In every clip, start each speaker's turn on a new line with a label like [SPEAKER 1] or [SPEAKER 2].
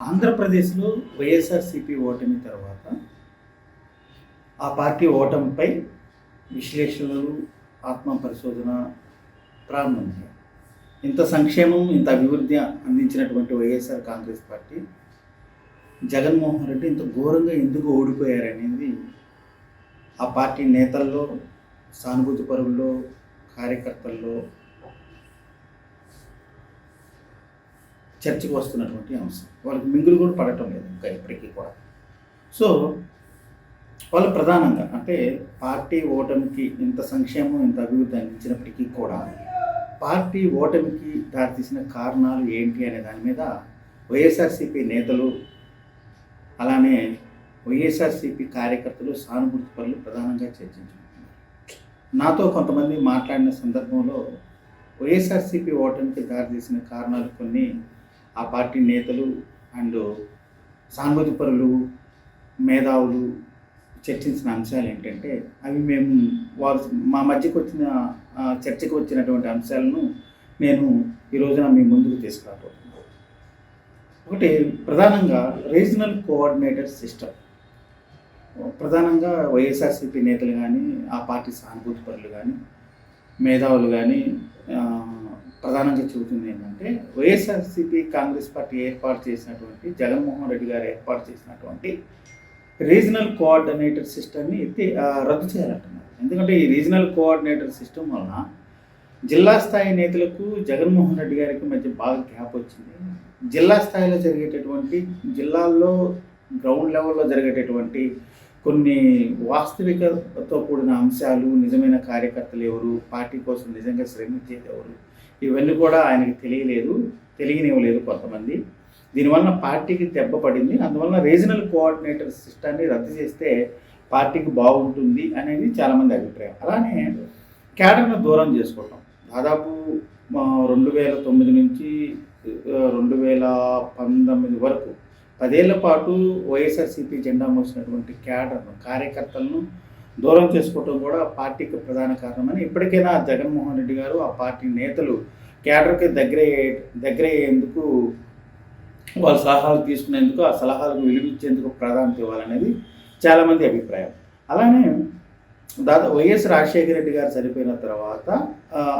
[SPEAKER 1] ఆంధ్రప్రదేశ్లో వైఎస్ఆర్సీపీ ఓటమి తర్వాత ఆ పార్టీ ఓటమిపై విశ్లేషణలు ఆత్మ పరిశోధన ప్రారంభించారు ఇంత సంక్షేమం ఇంత అభివృద్ధి అందించినటువంటి YSR Congress party Jaganmohan Reddy ఇంత ఘోరంగా ఎందుకు ఓడిపోయారనేది ఆ పార్టీ నేతల్లో సానుభూతి పరుల్లో కార్యకర్తల్లో చర్చకు వస్తున్నటువంటి అంశం. వాళ్ళకి మింగులు కూడా పడటం లేదు ఇంకా ఇప్పటికీ కూడా. సో వాళ్ళు ప్రధానంగా అంటే పార్టీ ఓటమికి ఇంత సంక్షేమం ఇంత అభివృద్ధి అందించినప్పటికీ కూడా పార్టీ ఓటమికి దారితీసిన కారణాలు ఏంటి అనే దాని మీద వైఎస్ఆర్సీపీ నేతలు అలానే వైఎస్ఆర్సీపీ కార్యకర్తలు సానుభూతి పనులు ప్రధానంగా చర్చించుకుంటున్నారు. నాతో కొంతమంది మాట్లాడిన సందర్భంలో వైఎస్ఆర్సీపీ ఓటమికి దారితీసిన కారణాలు కొన్ని ఆ పార్టీ నేతలు అండ్ సానుభూతి పరులు మేధావులు చర్చించిన అంశాలు ఏంటంటే అవి మేము వారు మా మధ్యకు వచ్చిన చర్చకు వచ్చినటువంటి అంశాలను నేను ఈ రోజున మీ ముందుకు తీసుకురాబోతున్నాను. ఒకటి ప్రధానంగా రీజనల్ కోఆర్డినేటర్ సిస్టమ్. ప్రధానంగా వైఎస్ఆర్సీపీ నేతలు కానీ ఆ పార్టీ సానుభూతి పరులు కానీ మేధావులు కానీ ప్రధానంగా చెబుతుంది ఏంటంటే వైఎస్ఆర్సీపీ కాంగ్రెస్ పార్టీ ఏర్పాటు చేసినటువంటి జగన్మోహన్ రెడ్డి గారు ఏర్పాటు చేసినటువంటి రీజనల్ కోఆర్డినేటర్ సిస్టమ్ని ఎత్తి రద్దు చేయాలంటున్నారు. ఎందుకంటే ఈ రీజనల్ కోఆర్డినేటర్ సిస్టమ్ వలన జిల్లా స్థాయి నేతలకు జగన్మోహన్ రెడ్డి గారికి మధ్య బాగా గ్యాప్ వచ్చింది. జిల్లా స్థాయిలో జరిగేటటువంటి జిల్లాల్లో గ్రౌండ్ లెవెల్లో జరిగేటటువంటి కొన్ని వాస్తవికతతో కూడిన అంశాలు నిజమైన కార్యకర్తలు ఎవరు పార్టీ కోసం నిజంగా శ్రమించేది ఎవరు ఇవన్నీ కూడా ఆయనకి తెలియలేదు తెలియనివ్వలేదు కొంతమంది. దీనివల్ల పార్టీకి దెబ్బ పడింది. అందువల్ల రీజనల్ కోఆర్డినేటర్ సిస్టాన్ని రద్దు చేస్తే పార్టీకి బాగుంటుంది అనేది చాలామంది అభిప్రాయం. అలానే క్యాడర్ను దూరం చేసుకోవటం దాదాపు రెండు వేల తొమ్మిది నుంచి రెండు వేల పంతొమ్మిది వరకు పదేళ్ళ పాటు వైఎస్ఆర్సీపీ జెండా మోసినటువంటి క్యాడర్ను కార్యకర్తలను దూరం చేసుకోవటం కూడా పార్టీకి ప్రధాన కారణమని ఇప్పటికైనా జగన్మోహన్ రెడ్డి గారు ఆ పార్టీ నేతలు కేడర్కి దగ్గర అయ్యేందుకు వాళ్ళ సలహాలు తీసుకునేందుకు ఆ సలహాలకు విలువిచ్చేందుకు ప్రాధాన్యత ఇవ్వాలనేది చాలామంది అభిప్రాయం. అలానే దాదాపు వైఎస్ రాజశేఖర రెడ్డి గారు చనిపోయిన తర్వాత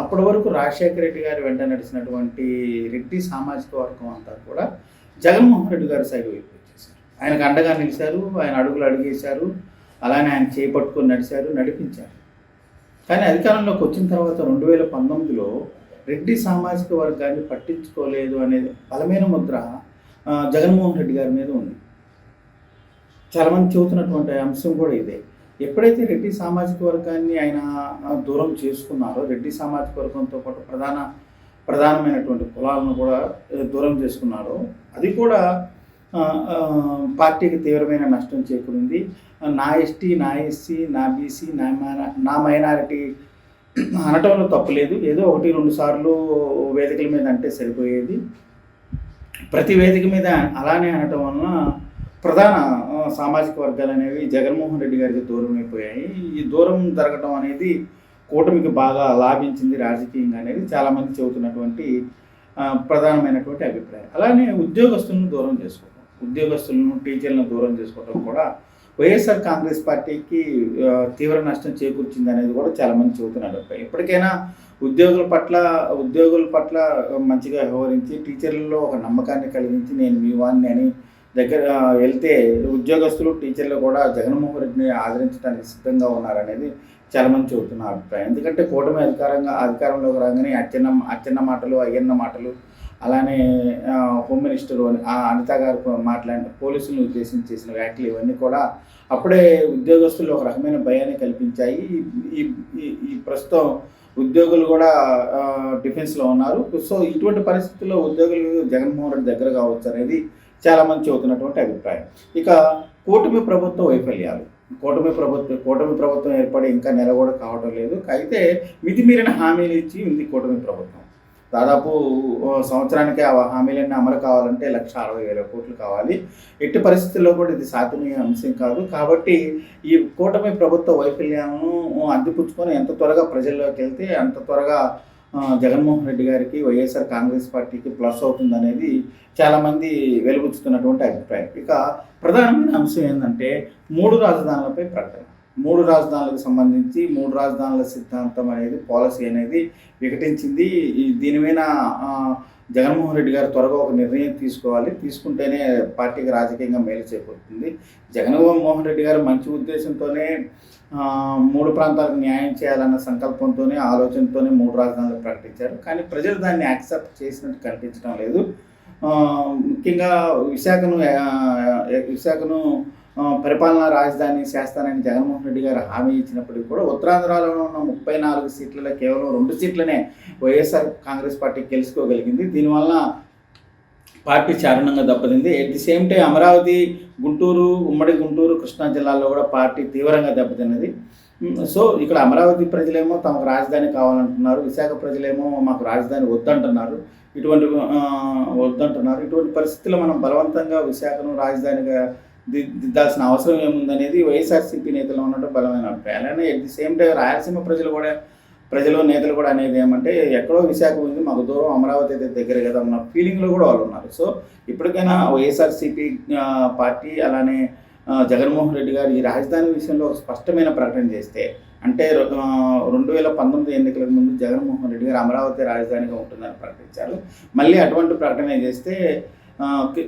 [SPEAKER 1] అప్పటి వరకు రాజశేఖర రెడ్డి గారి వెంట నడిచినటువంటి రెడ్డి సామాజిక వర్గం అంతా కూడా జగన్మోహన్ రెడ్డి గారి సైడ్ వైపు వచ్చేసారు. ఆయనకు అండగా నిలిచారు ఆయన అడుగులు అడిగేశారు అలానే ఆయన చేపట్టుకొని నడిచారు నడిపించారు. కానీ అధికారంలోకి వచ్చిన తర్వాత రెండు వేల పంతొమ్మిదిలో రెడ్డి సామాజిక వర్గాన్ని పట్టించుకోలేదు అనేది బలమైన ముద్ర జగన్మోహన్ రెడ్డి గారి మీద ఉంది. చాలామంది చెబుతున్నటువంటి అంశం కూడా ఇదే. ఎప్పుడైతే రెడ్డి సామాజిక వర్గాన్ని ఆయన దూరం చేసుకున్నారో రెడ్డి సామాజిక వర్గంతో పాటు ప్రధాన ప్రధానమైనటువంటి కులాలను కూడా దూరం చేసుకున్నారో అది కూడా పార్టీకి తీవ్రమైన నష్టం చేకూరింది. నా ఎస్టీ నా ఎస్సీ నా బీసీ నా మైనా నా మైనారిటీ అనటంలో తప్పులేదు. ఏదో ఒకటి రెండు సార్లు వేదికల మీద అంటే సరిపోయేది. ప్రతి వేదిక మీద అలానే అనటం వలన ప్రధాన సామాజిక వర్గాలు అనేవి జగన్మోహన్ రెడ్డి గారికి దూరం అయిపోయాయి ఈ దూరం జరగటం అనేది కూటమికి బాగా లాభించింది రాజకీయంగా అనేది చాలామంది చెబుతున్నటువంటి ప్రధానమైనటువంటి అభిప్రాయం. అలానే ఉద్యోగస్తులను దూరం చేసుకోవడం ఉద్యోగస్తులను టీచర్లను దూరం చేసుకోవడం కూడా వైఎస్ఆర్ కాంగ్రెస్ పార్టీకి తీవ్ర నష్టం చేకూర్చింది అనేది కూడా చాలామంది చెబుతున్నారు. ఎప్పటికైనా ఉద్యోగుల పట్ల ఉద్యోగుల పట్ల మంచిగా వ్యవహరించి టీచర్లలో ఒక నమ్మకాన్ని కలిగించి నేను మీ వాడిని అని దగ్గర వెళ్తే ఉద్యోగస్తులు టీచర్లు కూడా జగన్మోహన్ రెడ్డిని ఆదరించడానికి సిద్ధంగా ఉన్నారనేది చాలామంది చెబుతున్న అభిప్రాయం ఎందుకంటే కూటమి అధికారంగా అధికారంలోకి రాగానే అచ్చన్న అచ్చన్న మాటలు అయ్యన్న మాటలు అలానే హోమ్ మినిస్టర్ అని- ఆ అనిత గారు మాట్లాడిన పోలీసులను ఉద్దేశించి చేసిన వ్యాఖ్యలు ఇవన్నీ కూడా అప్పుడే ఉద్యోగస్తులు ఒక రకమైన భయాన్ని కల్పించాయి. ఈ- ఈ ప్రస్తుతం ఉద్యోగులు కూడా డిఫెన్స్లో ఉన్నారు. సో ఇటువంటి పరిస్థితుల్లో ఉద్యోగులు జగన్మోహన్ రెడ్డి దగ్గర కావచ్చు అనేది చాలామంది చెబుతున్నటువంటి అభిప్రాయం. ఇక కూటమి ప్రభుత్వ వైఫల్యాలు. కూటమి ప్రభుత్వం కూటమి ప్రభుత్వం ఏర్పడి ఇంకా నెల కూడా కావడం లేదు. అయితే మితిమీరిన హామీలు ఇచ్చి ఉంది కూటమి ప్రభుత్వం. దాదాపు సంవత్సరానికి ఆ హామీలన్నీ అమలు కావాలంటే లక్ష అరవై వేల కోట్లు కావాలి. ఎట్టి పరిస్థితుల్లో కూడా ఇది సాధ్యమయ్యే అంశం కాదు. కాబట్టి ఈ కూటమి ప్రభుత్వ వైఫల్యాలను అందిపుచ్చుకొని ఎంత త్వరగా ప్రజల్లోకి వెళ్తే అంత త్వరగా జగన్మోహన్ రెడ్డి గారికి వైఎస్ఆర్ కాంగ్రెస్ పార్టీకి ప్లస్ అవుతుంది అనేది చాలామంది వెలుగుచ్చుతున్నటువంటి అభిప్రాయం. ఇక ప్రధానమైన అంశం ఏంటంటే మూడు రాజధానులపై ప్రకటన. మూడు రాజధానులకు సంబంధించి మూడు రాజధానుల సిద్ధాంతం అనేది పాలసీ అనేది వికటించింది. దీని మీద జగన్మోహన్ రెడ్డి గారు త్వరగా ఒక నిర్ణయం తీసుకోవాలి. తీసుకుంటేనే పార్టీకి రాజకీయంగా మేలు చేకూరుతుంది. జగన్మోహన్ రెడ్డి గారు మంచి ఉద్దేశంతోనే మూడు ప్రాంతాలకు న్యాయం చేయాలన్న సంకల్పంతోనే ఆలోచనతోనే మూడు రాజధానులు ప్రకటించారు. కానీ ప్రజలు దాన్ని యాక్సెప్ట్ చేసినట్టు కనిపించడం లేదు. ముఖ్యంగా విశాఖను విశాఖను పరిపాలనా రాజధాని చేస్తానని జగన్మోహన్ రెడ్డి గారు హామీ ఇచ్చినప్పటికీ కూడా ఉత్తరాంధ్రలో ఉన్న ముప్పై నాలుగు సీట్లలో కేవలం రెండు సీట్లనే వైఎస్ఆర్ కాంగ్రెస్ పార్టీ గెలుచుకోగలిగింది. దీనివల్ల పార్టీ చారణంగా దెబ్బతింది. At the same time Amaravati Guntur ఉమ్మడి గుంటూరు కృష్ణా జిల్లాల్లో కూడా పార్టీ తీవ్రంగా దెబ్బతిన్నది. సో ఇక్కడ అమరావతి ప్రజలేమో తమకు రాజధాని కావాలంటున్నారు. విశాఖ ప్రజలేమో మాకు రాజధాని వద్దంటున్నారు. ఇటువంటి వద్దంటున్నారు. ఇటువంటి పరిస్థితుల్లో మనం బలవంతంగా విశాఖను రాజధానిగా దిద్దాల్సిన అవసరం ఏముందనేది వైఎస్ఆర్సీపీ నేతలు ఉన్నట్టు బలమైన అభిప్రాయం. అలానే at the same time Rayalaseema ప్రజలు కూడా ప్రజలు నేతలు కూడా అనేది ఏమంటే ఎక్కడో విశాఖ ఉంది మాకు దూరం అమరావతి అయితే దగ్గర కదా ఉన్న ఫీలింగ్లో కూడా వాళ్ళు ఉన్నారు. సో ఇప్పటికైనా వైఎస్ఆర్సీపీ పార్టీ అలానే జగన్మోహన్ రెడ్డి గారు ఈ రాజధాని విషయంలో స్పష్టమైన ప్రకటన చేస్తే అంటే రెండు వేల పంతొమ్మిది ఎన్నికలకు ముందు జగన్మోహన్ రెడ్డి గారు అమరావతి రాజధానిగా ఉంటుందని ప్రకటించారు. మళ్ళీ అటువంటి ప్రకటన చేస్తే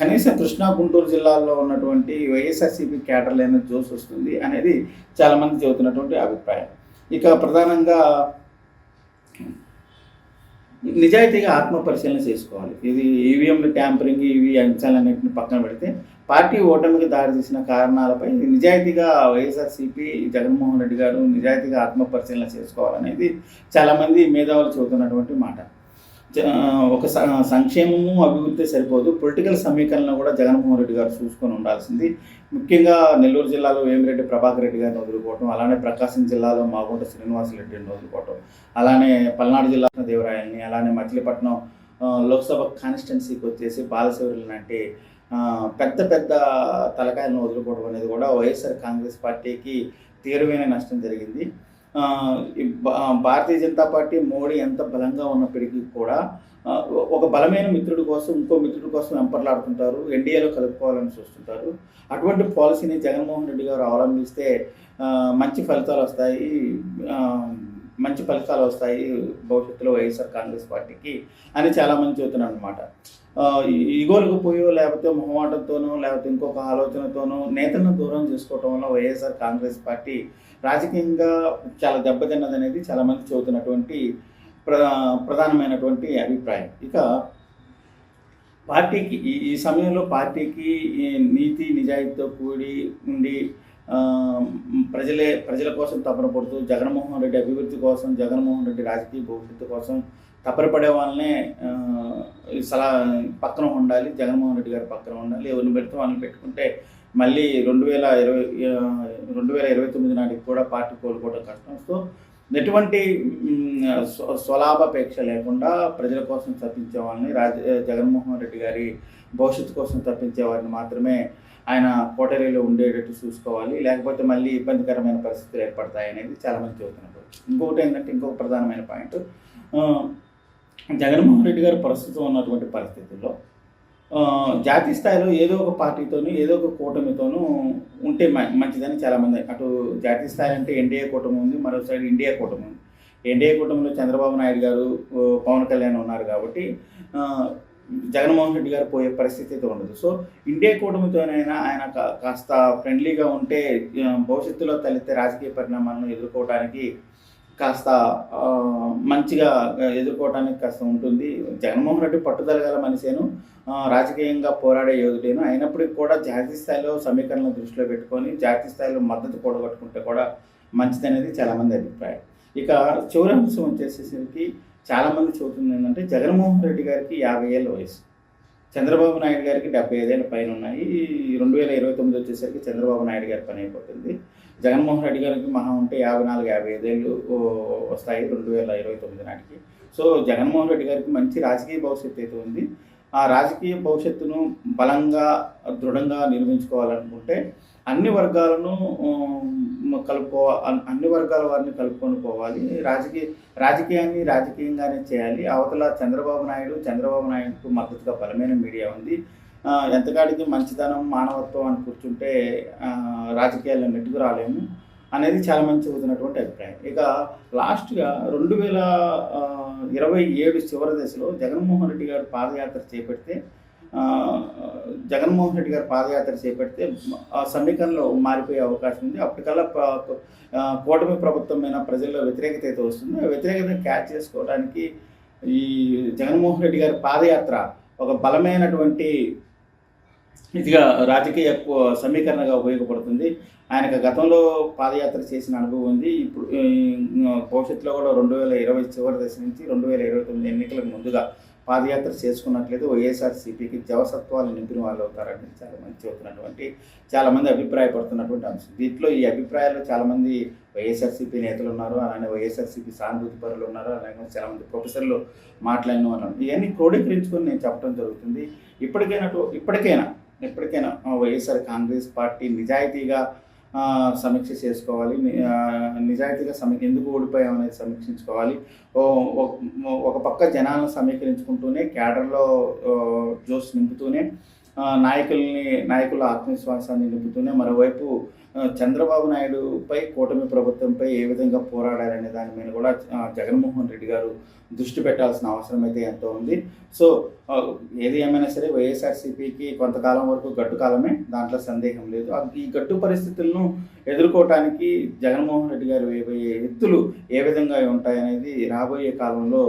[SPEAKER 1] కనీసం కృష్ణా గుంటూరు జిల్లాల్లో ఉన్నటువంటి వైఎస్ఆర్సీపీ క్యాడర్లైన జోస్ వస్తుంది అనేది చాలామంది చెబుతున్నటువంటి అభిప్రాయం. ఇక ప్రధానంగా నిజాయితీగా ఆత్మ పరిశీలన చేసుకోవాలి. ఇది ఈవీఎంలు ట్యాంపరింగ్ ఇవి అంశాలన్నింటిని పక్కన పెడితే పార్టీ ఓటమికి దారితీసిన కారణాలపై నిజాయితీగా వైఎస్ఆర్సీపీ జగన్మోహన్ రెడ్డి గారు నిజాయితీగా ఆత్మ పరిశీలన చేసుకోవాలనేది చాలామంది మేధావులు చెబుతున్నటువంటి మాట. ఒక స- సంక్షేమము అభివృద్ధి సరిపోదు. పొలిటికల్ సమీకరణలో కూడా జగన్మోహన్ రెడ్డి గారు చూసుకొని ఉండాల్సింది. ముఖ్యంగా నెల్లూరు జిల్లాలో వేమిరెడ్డి ప్రభాకర్ రెడ్డి గారిని వదులుకోవటం అలానే ప్రకాశం జిల్లాలో మాగుంట శ్రీనివాసరెడ్డిని వదులుకోవటం అలానే పల్నాడు జిల్లా దేవరాయల్ని అలానే మచిలీపట్నం లోక్సభ కాన్స్టిట్యున్సీకి వచ్చేసి బాలశౌరులు లాంటి పెద్ద పెద్ద తలకాయలను వదులుకోవడం అనేది కూడా వైఎస్ఆర్ కాంగ్రెస్ పార్టీకి తీవ్రమైన నష్టం జరిగింది. భారతీయ జనతా పార్టీ మోడీ ఎంత బలంగా ఉన్నప్పటికీ కూడా ఒక బలమైన మిత్రుడి కోసం ఇంకో మిత్రుడి కోసం వెంపర్లాడుతుంటారు ఎన్డీఏలో కలుపుకోవాలని చూస్తుంటారు. అటువంటి పాలసీని జగన్మోహన్ రెడ్డి గారు అవలంబిస్తే మంచి ఫలితాలు వస్తాయి. మంచి ఫలితాలు వస్తాయి భవిష్యత్తులో వైఎస్ఆర్ కాంగ్రెస్ పార్టీకి అని చాలామంది చెబుతున్నారు అనమాట ఈగోలకు పోయో లేకపోతే మొహమాటంతోనో లేకపోతే ఇంకొక ఆలోచనతోనో నేతలను దూరం చేసుకోవటం వల్ల వైఎస్ఆర్ కాంగ్రెస్ పార్టీ రాజకీయంగా చాలా దెబ్బతిన్నది అనేది చాలామంది చెబుతున్నటువంటి ప్ర ప్రధానమైనటువంటి అభిప్రాయం. ఇక పార్టీకి ఈ ఈ సమయంలో పార్టీకి నీతి నిజాయితీతో కూడి ఉండి ప్రజలే ప్రజల కోసం తపన పడుతూ జగన్మోహన్ రెడ్డి అభివృద్ధి కోసం జగన్మోహన్ రెడ్డి రాజకీయ భవిష్యత్తు కోసం తపన పడే వాళ్ళనే సలహా పక్కన ఉండాలి జగన్మోహన్ రెడ్డి గారి పక్కన ఉండాలి ఎవరిని పెడితే వాళ్ళని పెట్టుకుంటే మళ్ళీ రెండు వేల ఇరవై రెండు వేల ఇరవై తొమ్మిది నాటికి కూడా పార్టీ కోలుకోవడం కష్టం. సో ఎటువంటి స్వలాభాపేక్ష లేకుండా ప్రజల కోసం తప్పించే వాళ్ళని రాజ జగన్మోహన్ రెడ్డి గారి భవిష్యత్తు కోసం తప్పించే వారిని మాత్రమే ఆయన కోటరీలో ఉండేటట్టు చూసుకోవాలి. లేకపోతే మళ్ళీ ఇబ్బందికరమైన పరిస్థితులు ఏర్పడతాయి అనేది చాలామంది చెబుతున్నారు. ఇంకొకటి ఏంటంటే ఇంకొక ప్రధానమైన పాయింట్. జగన్మోహన్ రెడ్డి గారు ప్రస్తుతం ఉన్నటువంటి పరిస్థితుల్లో జాతీయ స్థాయిలో ఏదో ఒక పార్టీతోనూ ఏదో ఒక కూటమితోనూ ఉంటే మ- మంచిదని చాలామంది అటు జాతీయ స్థాయి అంటే ఎన్డీఏ కూటమి ఉంది మరో సైడ్ ఇండియా కూటమి ఉంది. ఎన్డీఏ కూటమిలో చంద్రబాబు నాయుడు గారు పవన్ కళ్యాణ్ ఉన్నారు కాబట్టి జగన్మోహన్ రెడ్డి గారు పోయే పరిస్థితి అయితే ఉండదు. సో ఇండియా కూటమితోనైనా ఆయన కాస్త ఫ్రెండ్లీగా ఉంటే భవిష్యత్తులో తలెత్తే రాజకీయ పరిణామాలను ఎదుర్కోవడానికి కాస్త మంచిగా ఎదుర్కోవడానికి కాస్త ఉంటుంది. జగన్మోహన్ రెడ్డి పట్టుదల గల మనిషేను రాజకీయంగా పోరాడే యోధుడేను. అయినప్పటికీ కూడా జాతీయ స్థాయిలో సమీకరణను దృష్టిలో పెట్టుకొని జాతీయ స్థాయిలో మద్దతు కూడగట్టుకుంటే కూడా మంచిదనేది చాలామంది అభిప్రాయం. ఇక చివరి అంశం వచ్చేసేసరికి చాలామంది చెబుతుంది ఏంటంటే జగన్మోహన్ రెడ్డి గారికి యాభై ఏళ్ళ వయసు. చంద్రబాబు నాయుడు గారికి డెబ్బై ఐదేళ్ళ పైన ఉన్నాయి రెండు వేల ఇరవై తొమ్మిది వచ్చేసరికి చంద్రబాబు నాయుడు గారి పని అయిపోతుంది. జగన్మోహన్ రెడ్డి గారికి మహా ఉంటే యాభై నాలుగు యాభై ఐదేళ్ళు వస్తాయి రెండు వేల ఇరవై తొమ్మిది నాటికి. సో జగన్మోహన్ రెడ్డి గారికి మంచి రాజకీయ భవిష్యత్తు అయితే ఉంది. ఆ రాజకీయ భవిష్యత్తును బలంగా దృఢంగా నిర్మించుకోవాలనుకుంటే అన్ని వర్గాలను కలుపుకో అన్ని వర్గాల వారిని కలుపుకొని పోవాలి. రాజకీయ రాజకీయాన్ని రాజకీయంగానే చేయాలి. అవతల చంద్రబాబు నాయుడు చంద్రబాబు నాయుడుకు మద్దతుగా బలమైన మీడియా ఉంది. ఎంతగాడికి ఎంతకాడికి మంచితనం మానవత్వం అని కూర్చుంటే రాజకీయాల్లో మెట్టుకు రాలేము అనేది చాలా మంది చెబుతున్నటువంటి అభిప్రాయం. ఇక లాస్ట్గా రెండు వేల ఇరవై ఏడు చివరి దశలో జగన్మోహన్ రెడ్డి గారు పాదయాత్ర చేపడితే జగన్మోహన్ రెడ్డి గారు పాదయాత్ర చేపడితే ఆ సమీకరణలో మారిపోయే అవకాశం ఉంది. అప్పటికల్లా కూటమి ప్రభుత్వం మీద ప్రజల్లో వ్యతిరేకత అయితే వస్తుంది. ఆ వ్యతిరేకతను క్యాచ్ చేసుకోవడానికి ఈ జగన్మోహన్ రెడ్డి గారి పాదయాత్ర ఒక బలమైనటువంటి ఇదిగా రాజకీయ సమీకరణగా ఉపయోగపడుతుంది. ఆయనకు గతంలో పాదయాత్ర చేసిన అనుభవం ఉంది. ఇప్పుడు భవిష్యత్తులో కూడా రెండు వేల ఇరవై చివరి దశ నుంచి రెండు వేల ఇరవై తొమ్మిది ఎన్నికలకు ముందుగా పాదయాత్ర చేసుకున్నట్లయితే వైఎస్ఆర్సీపీకి జవసత్వాలు నింపిన వాళ్ళు అవుతారని చాలా మంది అవుతున్నటువంటి చాలామంది అభిప్రాయపడుతున్నటువంటి అంశం. దీంట్లో ఈ అభిప్రాయాల్లో చాలామంది వైఎస్ఆర్సీపీ నేతలు ఉన్నారు అలానే వైఎస్ఆర్సీపీ సానుభూతి పరులు ఉన్నారు అలాగే చాలామంది ప్రొఫెసర్లు మాట్లాడిన వాళ్ళు ఇవన్నీ క్రోడీకరించుకొని నేను చెప్పడం జరుగుతుంది. ఇప్పటికైనా ఇప్పటికైనా ఇప్పటికైనా వైఎస్ఆర్ కాంగ్రెస్ పార్టీ నిజాయితీగా సమీక్ష చేసుకోవాలి. నిజాయితీగా సమీ ఎందుకు ఓడిపోయాం అనేది సమీక్షించుకోవాలి. ఒక- పక్క జనాలను సమీకరించుకుంటూనే క్యాడర్లో ఆ, జోష్ నింపుతూనే నాయకుల్ని నాయకుల ఆత్మవిశ్వాసాన్ని నింపుతూనే మరోవైపు చంద్రబాబు నాయుడుపై కూటమి ప్రభుత్వంపై ఏ విధంగా పోరాడారనే దాని మీద కూడా జగన్మోహన్ రెడ్డి గారు దృష్టి పెట్టాల్సిన అవసరం అయితే ఎంతో ఉంది. సో ఏది ఏమైనా సరే వైఎస్ఆర్సీపీకి కొంతకాలం వరకు గట్టు కాలమే దాంట్లో సందేహం లేదు. ఈ గట్టు పరిస్థితులను ఎదుర్కోవటానికి జగన్మోహన్ రెడ్డి గారు వేయబోయే ఎత్తులు ఏ విధంగా ఉంటాయనేది రాబోయే కాలంలో